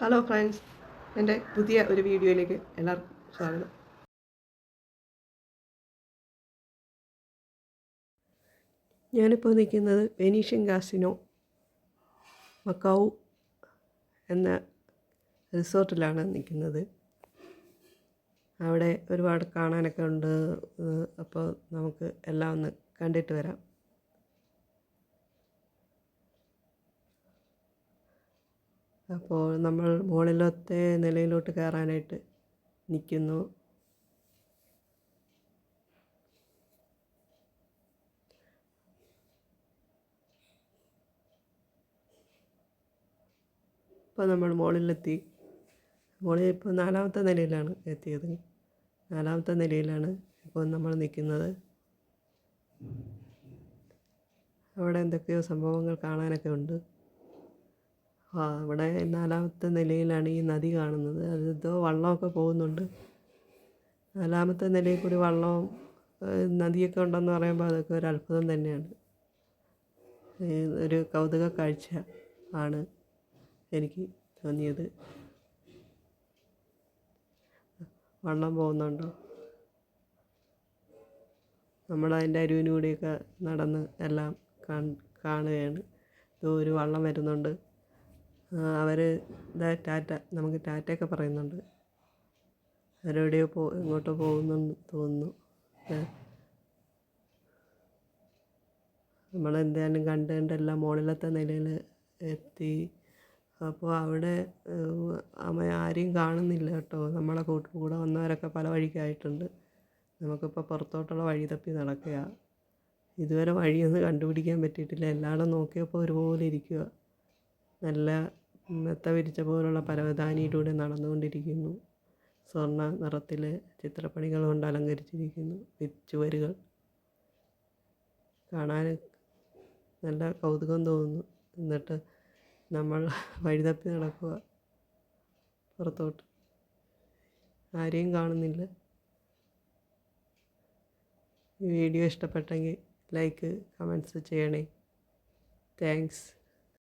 Hello friends എന്റെ പുതിയ ഒരു വീഡിയോയിലേക്ക് എല്ലാവർക്കും സ്വാഗതം. ഞാനിപ്പോൾ നിൽക്കുന്നത് വെനീഷ്യൻ കാസിനോ മക്കാവു എന്ന റിസോർട്ടിലാണ് നിൽക്കുന്നത്. അവിടെ ഒരുപാട് കാണാനൊക്കെ ഉണ്ട്. അപ്പോൾ നമുക്ക് എല്ലാം ഒന്ന് കണ്ടിട്ട് വരാം. അപ്പോൾ നമ്മൾ മുകളിലത്തെ നിലയിലോട്ട് കയറാനായിട്ട് നിൽക്കുന്നു. ഇപ്പോൾ നമ്മൾ മുകളിലെത്തി. മുകളിൽ ഇപ്പോൾ നാലാമത്തെ നിലയിലാണ് എത്തിയത്. നാലാമത്തെ നിലയിലാണ് ഇപ്പോൾ നമ്മൾ നിൽക്കുന്നത്. അവിടെ എന്തൊക്കെയോ സംഭവങ്ങൾ കാണാനൊക്കെ ഉണ്ട്. ആ അവിടെ നാലാമത്തെ നിലയിലാണ് ഈ നദി കാണുന്നത്. അത് എന്തോ വള്ളമൊക്കെ പോകുന്നുണ്ട്. നാലാമത്തെ നിലയിൽ കൂടി വള്ളവും നദിയൊക്കെ ഉണ്ടെന്ന് പറയുമ്പോൾ അതൊക്കെ ഒരു അത്ഭുതം തന്നെയാണ്. ഒരു കൗതുക കാഴ്ച ആണ് എനിക്ക് തോന്നിയത്. വള്ളം പോകുന്നുണ്ടോ. നമ്മൾ അതിന്റെ അരുവിനൂടെയൊക്കെ നടന്ന് എല്ലാം കാണ്- കാണുകയാണ്. ഒരു വള്ളം വരുന്നുണ്ട്. അവർ ഇതാ ടാറ്റ നമുക്ക് ടാറ്റയൊക്കെ പറയുന്നുണ്ട്. അവരെവിടെയോ പോ എങ്ങോട്ടോ പോകുന്നെന്ന് തോന്നുന്നു. നമ്മളെന്തായാലും കണ്ട് കണ്ടെല്ലാം മുകളിലത്തെ നിലയിൽ എത്തി. അപ്പോൾ അവിടെ അമ്മ ആരെയും കാണുന്നില്ല കേട്ടോ. നമ്മളെ കൂട്ട് കൂടെ വന്നവരൊക്കെ പല വഴിക്കായിട്ടുണ്ട്. നമുക്കിപ്പോൾ പുറത്തോട്ടുള്ള വഴി തപ്പി നടക്കുക ഇതുവരെ വഴിയൊന്നും കണ്ടുപിടിക്കാൻ പറ്റിയിട്ടില്ല. എല്ലാവരും നോക്കിയപ്പോൾ ഒരുപോലെ ഇരിക്കുക നല്ല മെത്ത വിരിച്ച പോലുള്ള പരവതാനിയിലൂടെ നടന്നുകൊണ്ടിരിക്കുന്നു. സ്വർണ നിറത്തിലെ ചിത്രപ്പണികൾ കൊണ്ട് അലങ്കരിച്ചിരിക്കുന്നു. ചുവരുകൾ കാണാൻ നല്ല കൗതുകം തോന്നുന്നു. എന്നിട്ട് നമ്മൾ വഴിതപ്പി നടക്കുക. പുറത്തോട്ട്. ആരെയും കാണുന്നില്ല. ഈ വീഡിയോ ഇഷ്ടപ്പെട്ടെങ്കിൽ ലൈക്ക് കമൻസ് ചെയ്യണേ. താങ്ക്സ്.